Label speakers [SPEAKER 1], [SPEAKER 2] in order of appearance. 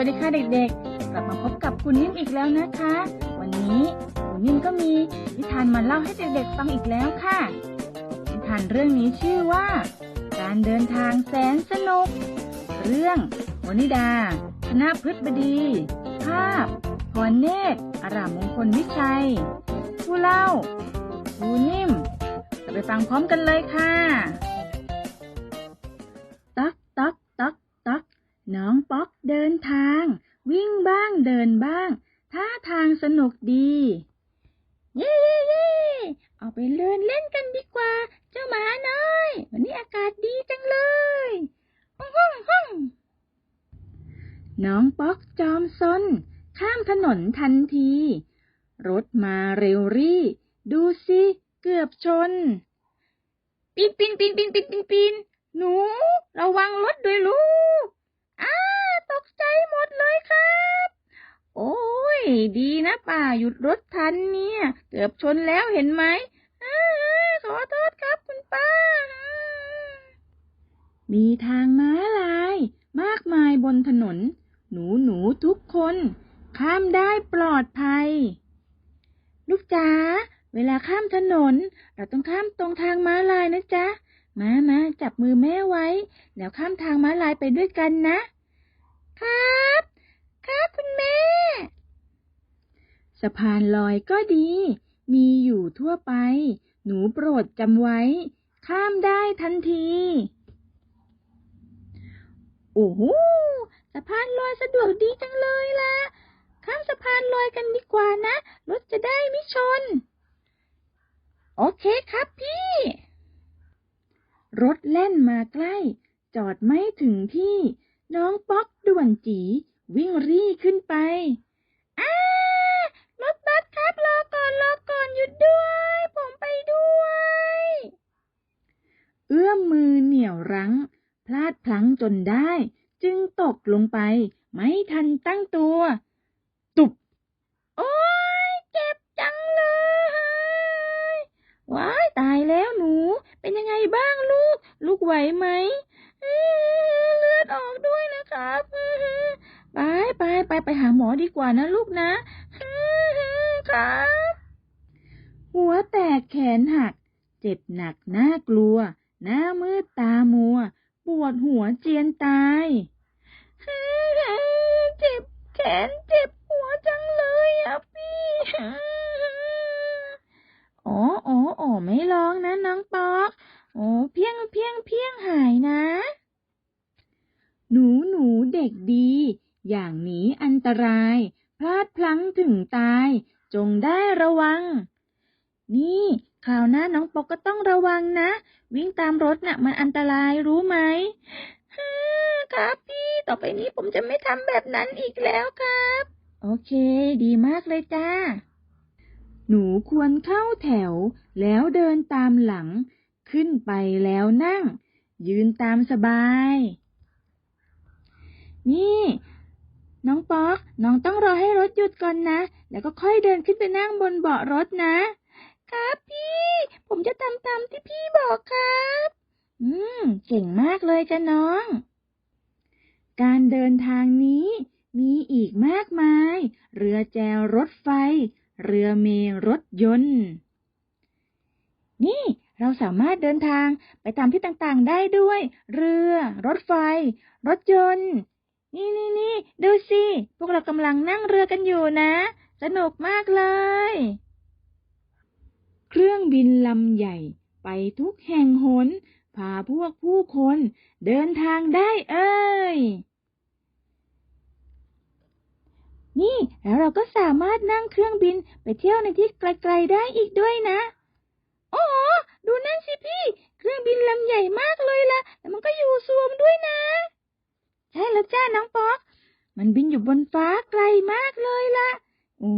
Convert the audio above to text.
[SPEAKER 1] วัสดีค่ะเด็กๆ กลับมาพบกับคุณนิ่มอีกแล้วนะคะ วันนี้คุณนิ่มก็มีนิทานมาเล่าให้เด็กๆฟังอีกแล้วค่ะ นิทานเรื่องนี้ชื่อว่า การเดินทางแสนสนุก เรื่องวนิดา คณะพฤษบดี ภาพพรเนตรอารามมงคลวิชัย ผู้เล่าครูนิ่มไปฟังพร้อมกันเลยค่ะ ไปเดินเล่นกันดีกว่า เจ้าหมาน้อย วันนี้อากาศดีจังเลยฮ่องฮ่องฮ่องน้องป๊อกจอมซนข้ามถนนทันที รถมาเร็วรี่ ดูสิเกือบชนปีนปีนปีนปีนปีนปีนปีนหนู ระวังรถด้วยลูกอ้าตกใจหมดเลยครับ โอ้ย ดีนะป่าหยุดรถทันเนี่ย เกือบชนแล้วเห็นไหมอ้าขอโทษครับคุณป้า มีทางม้าลาย มากมายบนถนน หนูหนูทุกคน ข้ามได้ปลอดภัย ลูกจ๋าเวลาข้ามถนน เราต้องข้ามตรงทางม้าลายนะจ๊ะมามาจับมือแม่ไว้ แล้วข้ามทางม้าลายไปด้วยกันนะ ครับ ครับคุณแม่ สะพานลอยก็ดี มีอยู่ทั่วไป หนูโปรดจำไว้ ข้ามได้ทันที โอ้โหสะพานลอยสะดวกดีจังเลยล่ะ ข้ามสะพานลอยกันดีกว่านะ รถจะได้ไม่ชน โอเคครับพี่ รถเล่นมาใกล้ จอดไม่ถึงที่ น้องป๊อกด่วนจีวิ่งรี่ขึ้นไปอ้ารถบัสครับรอก่อนรอก่อนหยุดด้วย ผมไปด้วย เอื้อมมือเหนี่ยวรั้ง พลาดพลั้งจนได้ จึงตกลงไป ไม่ทันตั้งตัว ตุบ โอ้ยเจ็บจังเลยว้ายตายแล้วหนู เป็นยังไงบ้างลูก ลูกไหวไหมเอ้อเลือดออกด้วยนะครับไปไปไปไปหาหมอดีกว่านะลูกนะ ครับหัวแตกแขนหัก เจ็บหนักน่ากลัว หน้ามืดตามัว ปวดหัวเจียนตายเจ็บแขนเจ็บหัวจังเลยอะพี่อ๋ออ๋ออ๋อไม่ร้องนะน้องปอกโอ้เพียงเพียงเพียงหายนะ หนูหนูเด็กดี อย่างหนีอันตราย พลาดพลั้งถึงตาย จงได้ระวัง นี่ คราวหน้าน้องปอกก็ต้องระวังนะ วิ่งตามรถน่ะ มันอันตรายรู้ไหมครับพี่ต่อไปนี้ผมจะไม่ทำแบบนั้นอีกแล้วครับ โอเค ดีมากเลยจ้า หนูควรเข้าแถว แล้วเดินตามหลัง ขึ้นไปแล้วนั่ง ยืนตามสบาย นี่ น้องป๊อก น้องต้องรอให้รถหยุดก่อนนะ แล้วก็ค่อยเดินขึ้นไปนั่งบนเบาะรถนะ ครับพี่ ผมจะทำตามที่พี่บอกครับ อืม เก่งมากเลยจ้ะน้อง การเดินทางนี้มีอีกมากมาย เรือแจวรถไฟ เรือเมล์รถยนต์ นี่เราสามารถเดินทางไปตามที่ต่างๆได้ด้วย เรือ รถไฟ รถยนต์ นี่นี่นี่ดูสิ พวกเรากำลังนั่งเรือกันอยู่นะ สนุกมากเลย เครื่องบินลำใหญ่ไปทุกแห่งหน พาพวกผู้คนเดินทางได้เอ้ย นี่แล้วเราก็สามารถนั่งเครื่องบินไปเที่ยวในที่ไกลๆได้อีกด้วยนะ โอ้โห ดูนั่นสิพี่ เครื่องบินลำใหญ่มากเลยล่ะแต่มันก็อยู่สูงด้วยนะ ใช่แล้วจ้าน้องป๊อก มันบินอยู่บนฟ้าไกลมากเลยล่ะ โอ้